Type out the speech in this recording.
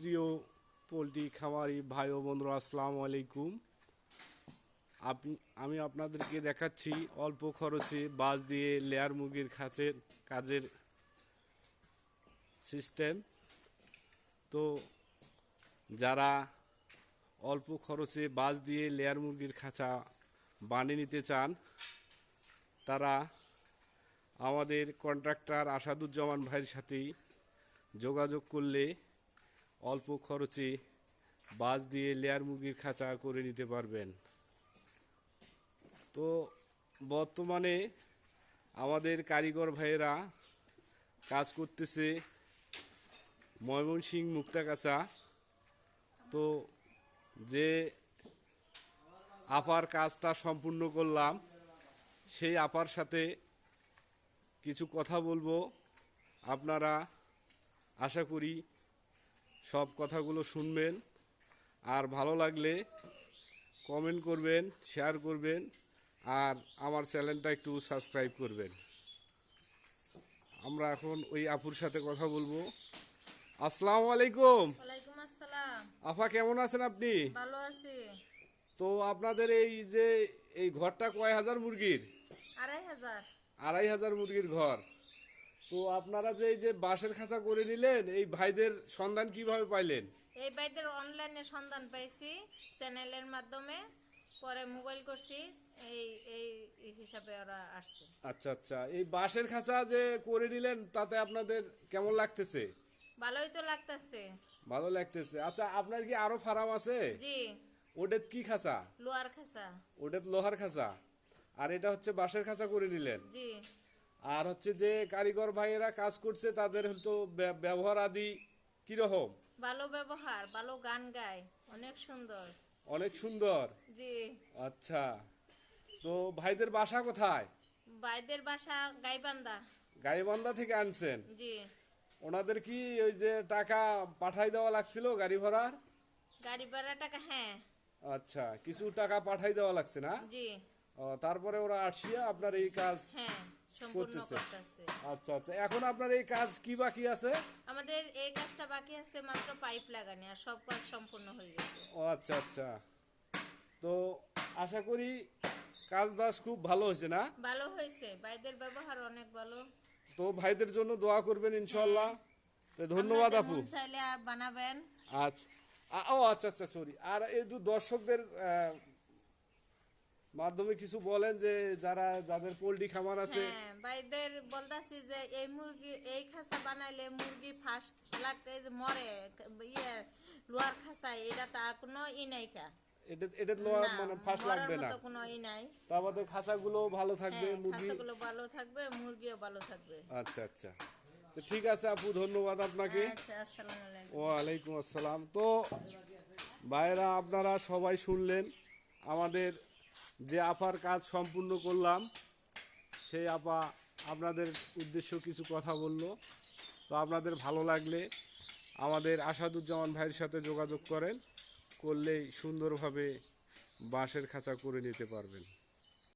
প্রিয় পোলট্রি খামারি ভাই ও বন্ধুরা, আসসালামু আলাইকুম। আপনি আমি আপনাদেরকে দেখাচ্ছি অল্প খরচে বাঁশ দিয়ে লেয়ার মুরগির খাঁচের কাজের সিস্টেম তো যারা অল্প খরচে বাঁশ দিয়ে লেয়ার মুরগির খাঁচা বানিয়ে নিতে চান, তারা আমাদের কন্ট্রাক্টর আসাদুজ্জামান ভাইয়ের সাথেই যোগাযোগ করলে অল্প খরচে বাস দিয়ে লেয়ার মুরগির খাঁচা করে নিতে পারবেন। তো বর্তমানে আমাদের কারিগর ভাইয়েরা কাজ করতেছে ময়মনসিং মুক্তাগাছা তো যে আপার কাজটা সম্পূর্ণ করলাম, সেই আপার সাথে কিছু কথা বলব। আপনারা আশা করি সব কথাগুলো শুনবেন। আর ভালো লাগলে কমেন্ট করবেন শেয়ার করবেন আর আমার চ্যানেলটা একটু সাবস্ক্রাইব করবেন। আমরা এখন ওই আপুর সাথে কথা বলব। আসসালামু আলাইকুম। আফা কেমন আছেন আপনি? ভালো আছি। তো আপনাদের এই যে এই ঘরটা কয় হাজার মুরগির? আড়াই হাজার। আড়াই হাজার মুরগির ঘর। তো আপনারা যে এই যে বাঁশের খাঁচা করে নিলেন এই ভাইদের সন্ধান কীভাবে পাইলেন? এই ভাইদের অনলাইনে সন্ধান পাইছি চ্যানেলের মাধ্যমে। পরে মোবাইল করছি এই এই হিসাবে ওরা আসছে। আচ্ছা আচ্ছা। এই বাঁশের খাঁচা যে করে নিলেন তাতে আপনাদের কেমন লাগতেছে? ভালোই তো লাগতেছে। ভালো লাগতেছে। আচ্ছা আপনার কি আরও ফার্ম আছে? জি। ওটাত কি খাঁচা? লোহার খাঁচা। ওটাত লোহার খাঁচা। আর এটা হচ্ছে বাঁশের খাঁচা করে নিলেন? জি। আর হচ্ছে যে কারিগর ভাইয়েরা কাজ করছে তাদের তো ব্যবহার আদি কীরকম? ভালো ব্যবহার ভালো গান গায় অনেক সুন্দর। অনেক সুন্দর? জি। আচ্ছা তো ভাইদের বাসা কোথায়? ভাইদের বাসা গাইবান্ধা। গাইবান্ধা থেকে আনছেন? জি। ওনাদের কি ওই যে টাকা পাঠাই দেওয়া লাগছিল গাড়ি ভাড়ার? গাড়ি ভাড়া টাকা হ্যাঁ। আচ্ছা কিছু টাকা পাঠাই দেওয়া লাগছে না? জি। ও, তারপরে ওরা আসিয়া আপনার এই কাজ হ্যাঁ। করতেছে। আচ্ছা আচ্ছা। এখন আপনার এই কাজ কি বাকি আছে? আমাদের এই কাজটা বাকি আছে মাত্র পাইপ লাগানি আর সব কাজ সম্পূর্ণ হয়ে গেছে। ও আচ্ছা আচ্ছা। তো আশা করি কাজ বাজ খুব ভালো হয়েছে না? ভালো হয়েছে। ভাইদের ব্যবহার অনেক ভালো। তো ভাইদের জন্য দোয়া করবেন ইনশাল্লাহ তো ধন্যবাদ আপু। চাইলে আর বানাবেন। আচ্ছা। ও আচ্ছা আচ্ছা সরি আর এই দু দর্শকদের মাধ্যমে কিছু বলেন যে যারা যাদের পোল্ট্রি খামার আছে। হ্যাঁ ভাইদের বলতাছি যে এই মুরগি এই খাসা বানাইলে মুরগি ফার্স্ট লাগতে যে মরে ইয়ে লোয়ার খাসা এটা তার কোনো ই নাই কা এটা এটা মানে ফাঁস লাগবে না। কোনো ই নাই। তার ভালো থাকবে হ্যাঁ মুরগি খাসাগুলো ভালো থাকবে মুরগিও ভালো থাকবে। আচ্ছা আচ্ছা। তো ঠিক আছে আপু ধন্যবাদ আপনাকে। আচ্ছা আসসালামু আলাইকুম। ওয়ালাইকুম আসসালাম। তো ভাইরা আপনারা সবাই শুনলেন আমাদের যে আপার কাজ সম্পূর্ণ করলাম, সেই আপা আপনাদের উদ্দেশ্য কিছু কথা বলল। তো আপনাদের ভালো লাগলে আমাদের আসাদুজ্জামান ভাইয়ের সাথে যোগাযোগ করেন, করলেই সুন্দরভাবে বাঁশের খাঁচা করে নিতে পারবেন।